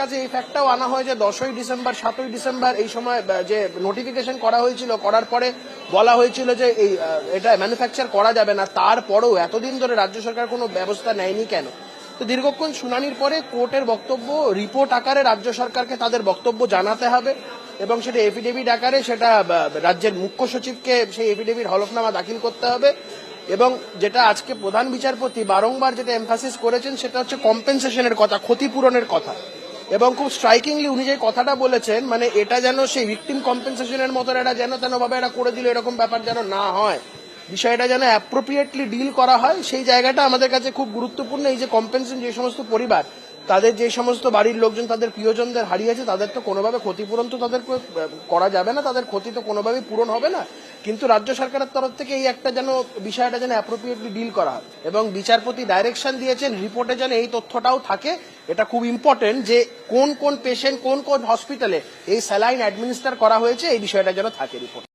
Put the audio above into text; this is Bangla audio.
কাছে এই ফ্যাক্টটাও আনা হয় যে দশই ডিসেম্বর, সাতই ডিসেম্বর এই সময় যে নোটিফিকেশন করা হয়েছিল, করার পরে বলা হয়েছিল যে এই এটা ম্যানুফ্যাকচার করা যাবে না, তারপরেও এতদিন ধরে রাজ্য সরকার কোনো ব্যবস্থা নেয়নি কেন? তো দীর্ঘক্ষণ শুনানির পরে কোর্টের বক্তব্য রিপোর্ট আকারে রাজ্য সরকারকে তাদের বক্তব্য জানাতে হবে এবং সেটা এফিডেভিট আকারে সেটা রাজ্যের মুখ্য সচিবকে সেই এফিডেভিট হলফনামা দাখিল করতে হবে এবং যেটা আজকে প্রধান বিচারপতি বারংবার যেটা এমফাসিস করেছেন সেটা হচ্ছে কম্পেনসেশনের কথা, ক্ষতিপূরণের কথা। এবং খুব স্ট্রাইকিংলি উনি যে কথাটা বলেছেন মানে এটা যেন সেই ভিকটিম কম্পেনসেশনের মতো এটা যেন তেন ভাবে এটা করে দিল, এরকম ব্যাপার যেন না হয়। বিষয়টা যেন অ্যাপ্রোপ্রিয়েটলি ডিল করা হয়, সেই জায়গাটা আমাদের কাছে খুব গুরুত্বপূর্ণ, এই যে কম্পেনসেশন যে সমস্ত পরিবার তাদের যে সমস্ত বাড়ির লোকজন, তাদের প্রিয়জনদের হারিয়েছে, তাদের তো কোনোভাবে ক্ষতিপূরণ তো তাদের করা যাবে না, তাদের ক্ষতি তো কোনোভাবেই পূরণ হবে না। কিন্তু রাজ্য সরকারের তরফ থেকে এই একটা যেন বিষয়টা যেন অ্যাপ্রোপ্রিয়েটলি ডিল করা হয়। এবং বিচারপতি ডাইরেকশন দিয়েছেন রিপোর্টে যেন এই তথ্যটাও থাকে। এটা খুব ইম্পর্টেন্ট যে কোন কোন পেশেন্ট কোন কোন হসপিটালে এই স্যালাইন অ্যাডমিনিস্টার করা হয়েছে, এই বিষয়টা যেন থাকে রিপোর্ট